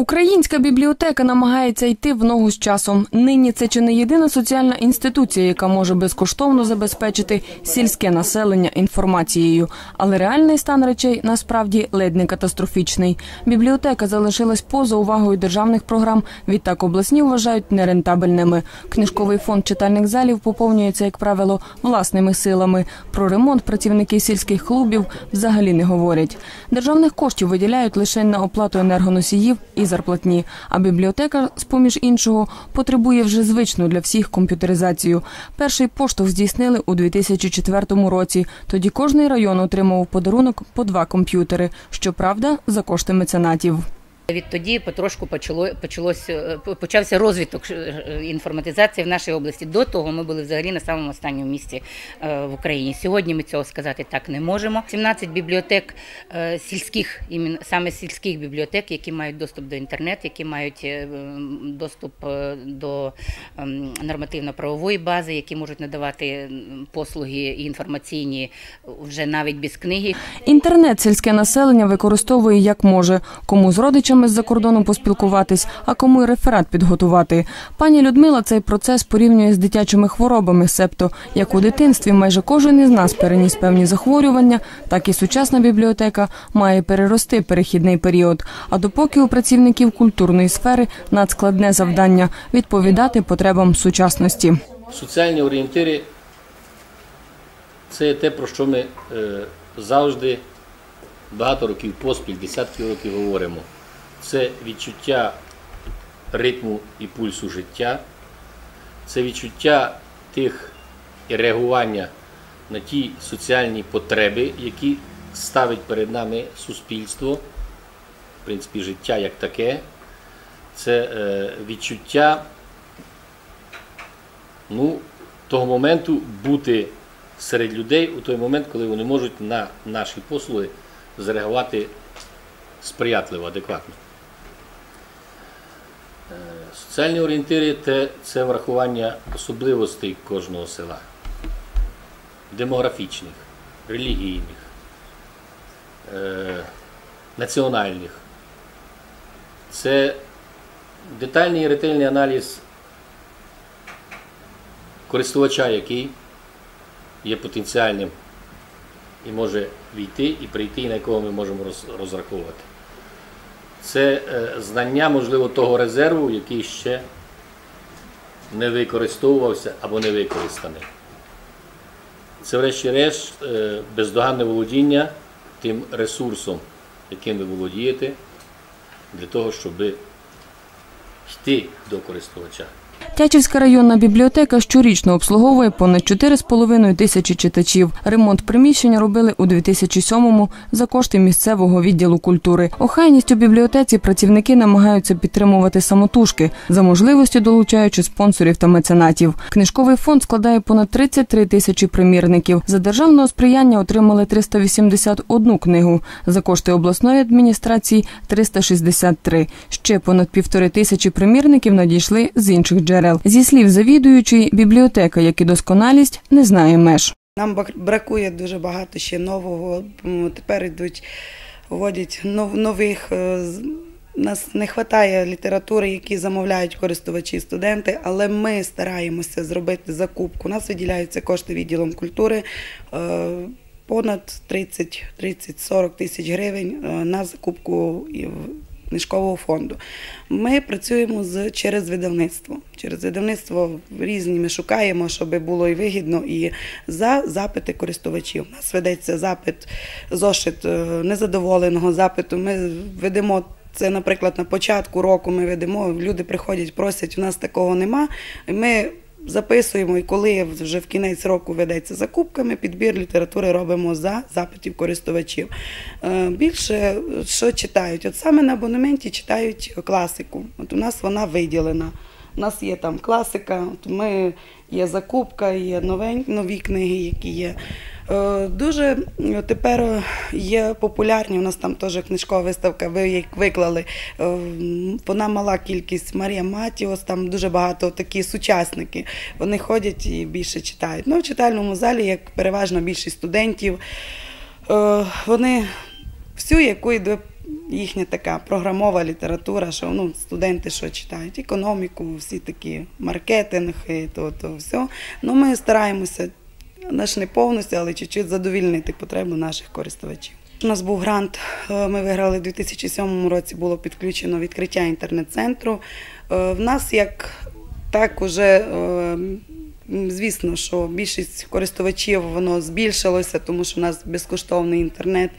Українська бібліотека намагається йти в ногу з часом. Нині це чи не єдина соціальна інституція, яка може безкоштовно забезпечити сільське населення інформацією. Але реальний стан речей насправді ледь не катастрофічний. Бібліотека залишилась поза увагою державних програм. Відтак обласні вважають нерентабельними. Книжковий фонд читальних залів поповнюється, як правило, власними силами. Про ремонт працівники сільських клубів взагалі не говорять. Державних коштів виділяють лише на оплату енергоносіїв і зарплатні. А бібліотека, з поміж іншого, потребує вже звичну для всіх комп'ютеризацію. Перший поштовх здійснили у 2004 році. Тоді кожний район отримав подарунок по два комп'ютери. Щоправда, за кошти меценатів. Відтоді потрошку почало почалось е, почався розвиток е, інформатизації в нашій області. До того ми були взагалі на самому останньому місці е, в Україні. Сьогодні ми цього сказати так не можемо. 17 бібліотек сільських саме сільських бібліотек, які мають доступ до інтернету, які мають доступ до ем, нормативно-правової бази, які можуть надавати послуги інформаційні вже навіть без книги. Інтернет сільське населення використовує як може, кому з родичами з за кордону поспілкуватись, а кому й реферат підготувати. Пані Людмила цей процес порівнює з дитячими хворобами, себто як у дитинстві майже кожен із нас переніс певні захворювання, так і сучасна бібліотека має перерости перехідний період. А допоки у працівників культурної сфери надскладне завдання відповідати потребам сучасності. Соціальні орієнтири це те, про що ми е, завжди багато років поспіль, десятки років говоримо це відчуття ритму і пульсу життя, це відчуття тих і реагування на ті соціальні потреби, які ставить перед нами суспільство, в принципі, життя як таке, це е, відчуття ну, того моменту бути серед людей у той момент, коли вони можуть на наші послуги зреагувати сприятливо, адекватно. Соціальні орієнтири це врахування особливостей кожного села, демографічних, релігійних, е, національних. Це детальний і ретельний аналіз користувача, який є потенціальним і може війти і прийти, на якого ми можемо розраховувати це е, знання, можливо, того резерву, який ще не використовувався або не використаний. Це, врешті-решт, е, бездоганне володіння тим ресурсом, яким ви володієте, для того, щоб йти до користувача. Тячівська районна бібліотека щорічно обслуговує понад 4,5 тисячі читачів. Ремонт приміщення робили у 2007-му за кошти місцевого відділу культури. Охайність у бібліотеці працівники намагаються підтримувати самотужки за можливості долучаючи спонсорів та меценатів. Книжковий фонд складає понад 33 тисячі примірників. За державного сприяння отримали 381 книгу. За кошти обласної адміністрації 363. Ще понад півтори тисячі примірників надійшли з інших джерел джерел. Зі слів завідуючої, бібліотека, як і досконалість, не знає меж. Нам бракує дуже багато ще нового. Тепер йдуть, вводять нових. Е, нас не вистачає літератури, які замовляють користувачі студенти, але ми стараємося зробити закупку. У нас виділяються кошти відділом культури е, понад 30-40 тисяч гривень е, на закупку книжкового фонду. Ми працюємо з через видавництво. Через видавництво різні ми шукаємо, щоб було і вигідно, і за запити користувачів. У нас ведеться запит, зошит е, незадоволеного запиту. Ми ведемо. Це, наприклад, на початку року ми ведемо, люди приходять, просять, у нас такого нема. Ми записуємо, і коли вже в кінець року ведеться закупками, підбір літератури робимо за запитів користувачів. Е, більше що читають? От саме на абонементі читають класику. От у нас вона виділена. У нас є там класика, ми є закупка, є новень, нові книги, які є. Е, дуже тепер є популярні. У нас там теж книжкова виставка. Ви як виклали. Е, вона мала кількість Марія Матіос, там дуже багато такі сучасники. Вони ходять і більше читають. Ну, в читальному залі, як переважно більшість студентів, е, вони всю, яку йде їхня така програмова література, що ну, студенти що читають, економіку, всі такі маркетинг, і то, то все. Ну, ми стараємося, наш не повністю, але чуть-чуть задовільнити потребу наших користувачів. У нас був грант, е, ми виграли у 2007 році, було підключено відкриття інтернет-центру. Е, В нас як так уже, е, звісно, що більшість користувачів воно збільшилося, тому що у нас безкоштовний інтернет.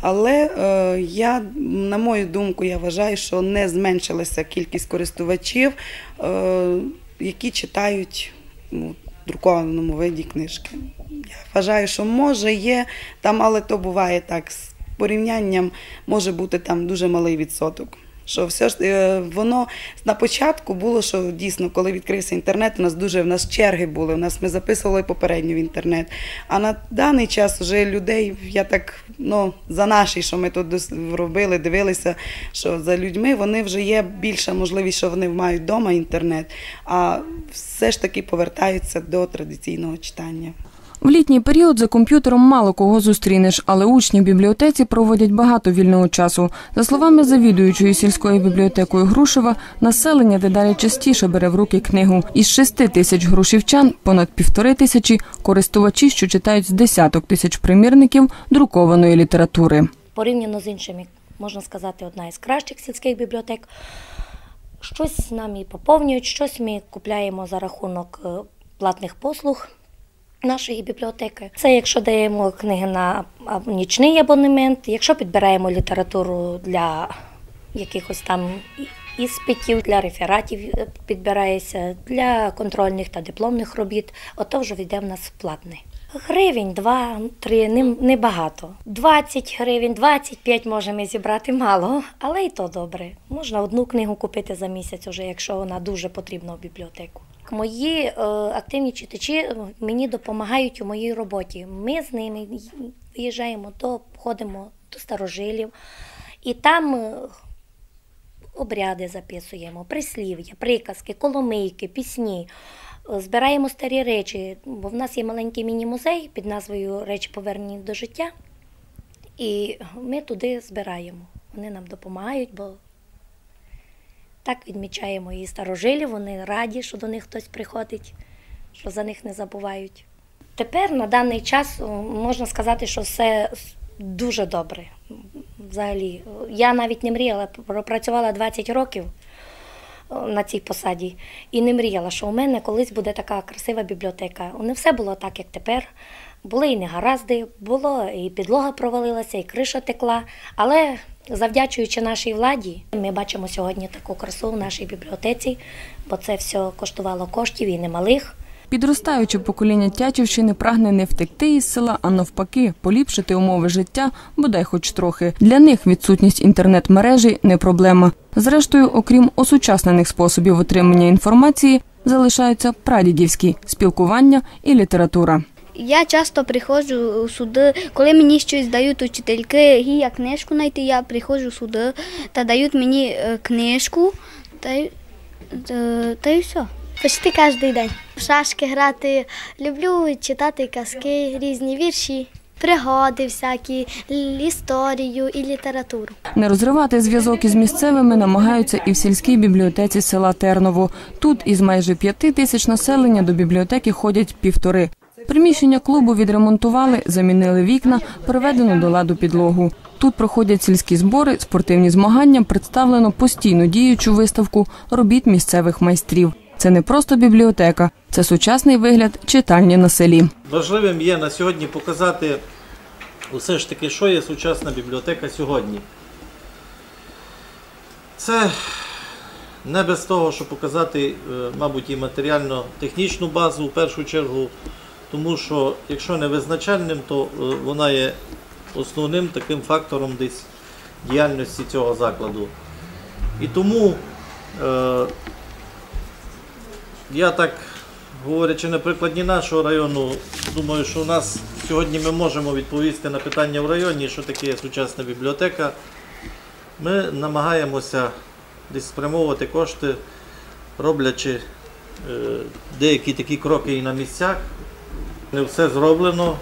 Але е, я, на мою думку, я вважаю, що не зменшилася кількість користувачів, е, які читають в друкованому виді книжки. Я вважаю, що може є там, але то буває так. З порівнянням може бути там дуже малий відсоток. Що все ж е, воно на початку було, що дійсно, коли відкрився інтернет, у нас дуже в нас черги були. У нас ми записували попередньо в інтернет. А на даний час вже людей, я так ну за наші, що ми тут робили, дивилися, що за людьми вони вже є більша можливість, що вони мають вдома інтернет, а все ж таки повертаються до традиційного читання. В літній період за комп'ютером мало кого зустрінеш, але учні в бібліотеці проводять багато вільного часу. За словами завідуючої сільською бібліотекою Грушева, населення дедалі частіше бере в руки книгу. Із шести тисяч грушівчан понад півтори тисячі користувачі, що читають з десяток тисяч примірників друкованої літератури. порівняно з іншими, можна сказати, одна із кращих сільських бібліотек. Щось нам і поповнюють, щось ми купляємо за рахунок е, платних послуг нашої бібліотеки. Це якщо даємо книги на нічний абонемент, якщо підбираємо літературу для якихось там іспитів, для рефератів е, підбирається, для контрольних та дипломних робіт, ото вже йде в нас платний. Гривень, два, три, не, не багато. 20 гривень, 25 можемо зібрати мало, але і то добре. Можна одну книгу купити за місяць, уже, якщо вона дуже потрібна в бібліотеку. Мої е, активні читачі е, мені допомагають у моїй роботі. Ми з ними виїжджаємо до ходимо до старожилів, і там е, обряди записуємо, прислів'я, приказки, коломийки, пісні. Е, Збираємо старі речі, бо в нас є маленький міні-музей під назвою Речі повернені до життя. І ми туди збираємо. Вони нам допомагають, бо так відмічаємо і старожилів, вони раді, що до них хтось приходить, що за них не забувають. Тепер на даний час можна сказати, що все дуже добре. Взагалі, я навіть не мріяла, пропрацювала 20 років на цій посаді і не мріяла, що у мене колись буде така красива бібліотека. Не все було так, як тепер. Були і негаразди, було і підлога провалилася, і криша текла. Але завдячуючи нашій владі, ми бачимо сьогодні таку красу в нашій бібліотеці, бо це все коштувало коштів і немалих. Підростаюче покоління Тячівщини прагне не втекти із села, а навпаки, поліпшити умови життя, бодай хоч трохи. Для них відсутність інтернет-мережі не проблема. Зрештою, окрім осучаснених способів отримання інформації, залишаються прадідівські спілкування і література. Я часто приходжу сюди, коли мені щось дають учительки, я книжку знайти, я приходжу сюди та дають мені е, книжку, та, й- та, та й все. Почти кожен день. В шашки грати, люблю читати казки, різні вірші, пригоди всякі, історію і літературу. Не розривати зв'язок із місцевими намагаються і в сільській бібліотеці села Терново. Тут із майже п'яти тисяч населення до бібліотеки ходять півтори. Приміщення клубу відремонтували, замінили вікна, приведено до ладу підлогу. Тут проходять сільські збори, спортивні змагання, представлено постійно діючу виставку робіт місцевих майстрів. Це не просто бібліотека, це сучасний вигляд читальні на селі. Важливим є на сьогодні показати усе ж таки, що є сучасна бібліотека сьогодні. Це не без того, щоб показати, е, мабуть, і матеріально-технічну базу в першу чергу, тому що якщо не визначальним, то е, вона є основним таким фактором десь діяльності цього закладу. І тому е, я так, говорячи на прикладі нашого району, думаю, що у нас сьогодні ми можемо відповісти на питання в районі, що таке сучасна бібліотека. Ми намагаємося десь спрямовувати кошти, роблячи е, деякі такі кроки і на місцях. Не все зроблено.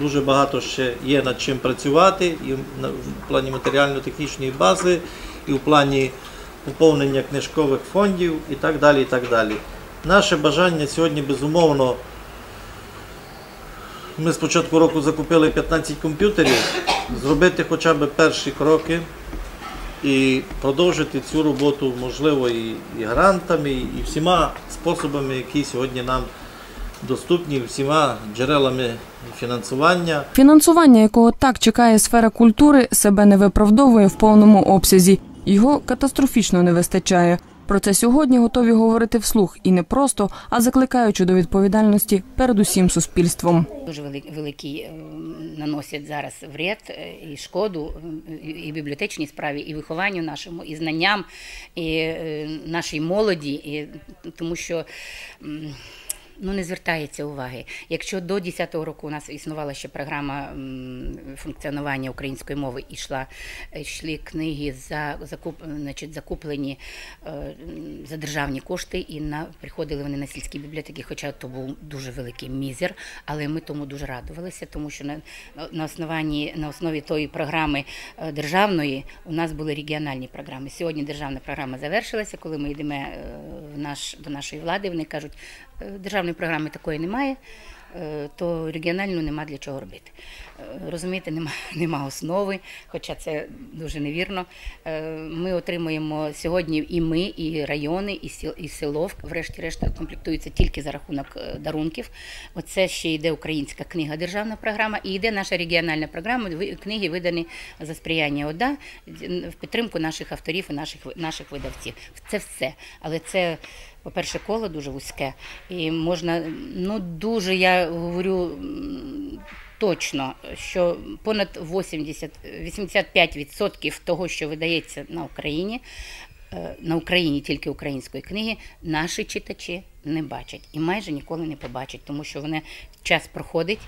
дуже багато ще є над чим працювати і в плані матеріально-технічної бази, і в плані поповнення книжкових фондів і так далі. І так далі. Наше бажання сьогодні, безумовно, ми з початку року закупили 15 комп'ютерів, зробити хоча б перші кроки і продовжити цю роботу, можливо, і, і грантами, і всіма способами, які сьогодні нам доступні, всіма джерелами фінансування. Фінансування, якого так чекає сфера культури, себе не виправдовує в повному обсязі. Його катастрофічно не вистачає. Про це сьогодні готові говорити вслух і не просто, а закликаючи до відповідальності перед усім суспільством. Дуже вели- великий е, наносять зараз вред е, і шкоду е, і- і бібліотечній справі, і вихованню нашому, і знанням, і е, нашій молоді, і тому що. Ну, не звертається уваги. Якщо до 10-го року у нас існувала ще програма функціонування української мови, і йшла, йшли книги за закуп, значить, закуплені е, за державні кошти, і на приходили вони на сільські бібліотеки, хоча то був дуже великий мізер, але ми тому дуже радувалися, тому що на, на основанні на основі тої програми е, державної у нас були регіональні програми. Сьогодні державна програма завершилася. Коли ми йдемо е, в наш до нашої влади, вони кажуть, «Е, державної програми такої немає. е, То регіональну нема для чого робити. Е, Розумієте, нема, нема основи, хоча це дуже невірно. Е, Ми отримуємо сьогодні і ми, і райони, і сіл, і село, врешті-решт, комплектуються тільки за рахунок е, дарунків. Оце ще йде українська книга, державна програма, і йде наша регіональна програма. Книги видані за сприяння ОДА в підтримку наших авторів і наших, наших видавців. Це все. Але це. По-перше, коло дуже вузьке, і можна, ну дуже я говорю точно, що понад 80, 85% того, що видається на Україні, е, на Україні тільки української книги, наші читачі не бачать і майже ніколи не побачать, тому що вони час проходить.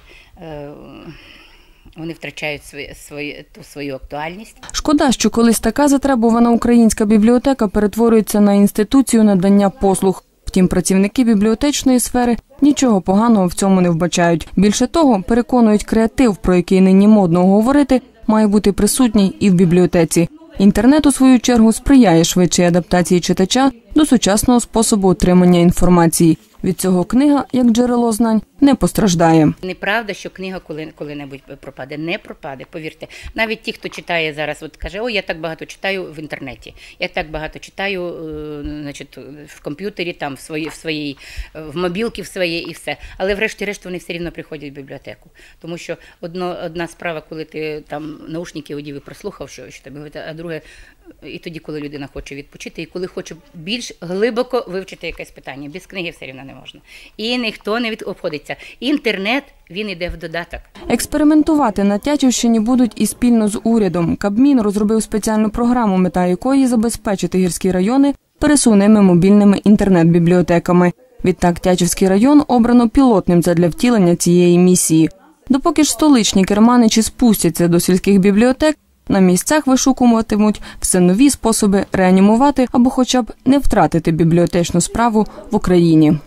Вони втрачають свої, свої, ту свою актуальність. Шкода, що колись така затребувана українська бібліотека перетворюється на інституцію надання послуг. Втім, працівники бібліотечної сфери нічого поганого в цьому не вбачають. Більше того, переконують креатив, про який нині модно говорити, має бути присутній і в бібліотеці. Інтернет, у свою чергу, сприяє швидшій адаптації читача до сучасного способу отримання інформації. Від цього книга, як джерело знань, не постраждає. Неправда, що книга коли, коли-небудь пропаде. Не пропаде, повірте. Навіть ті, хто читає зараз, от каже, ой, я так багато читаю в інтернеті, я так багато читаю е, значить, в комп'ютері, там, в своїй, в своїй, в мобілці в своїй і все. Але врешті-решт вони все рівно приходять в бібліотеку. Тому що одно, одна справа, коли ти там наушники одів і прослухав, що, що тобі а друге, і тоді, коли людина хоче відпочити, і коли хоче більш глибоко вивчити якесь питання. Без книги все рівно не можна. І ніхто не від обходиться. Інтернет він іде в додаток. Експериментувати на Тячівщині будуть і спільно з урядом. Кабмін розробив спеціальну програму, мета якої забезпечити гірські райони пересувними мобільними інтернет-бібліотеками. Відтак Тячівський район обрано пілотним задля втілення цієї місії. Допоки ж столичні керманичі спустяться до сільських бібліотек, на місцях вишукуватимуть все нові способи реанімувати або хоча б не втратити бібліотечну справу в Україні.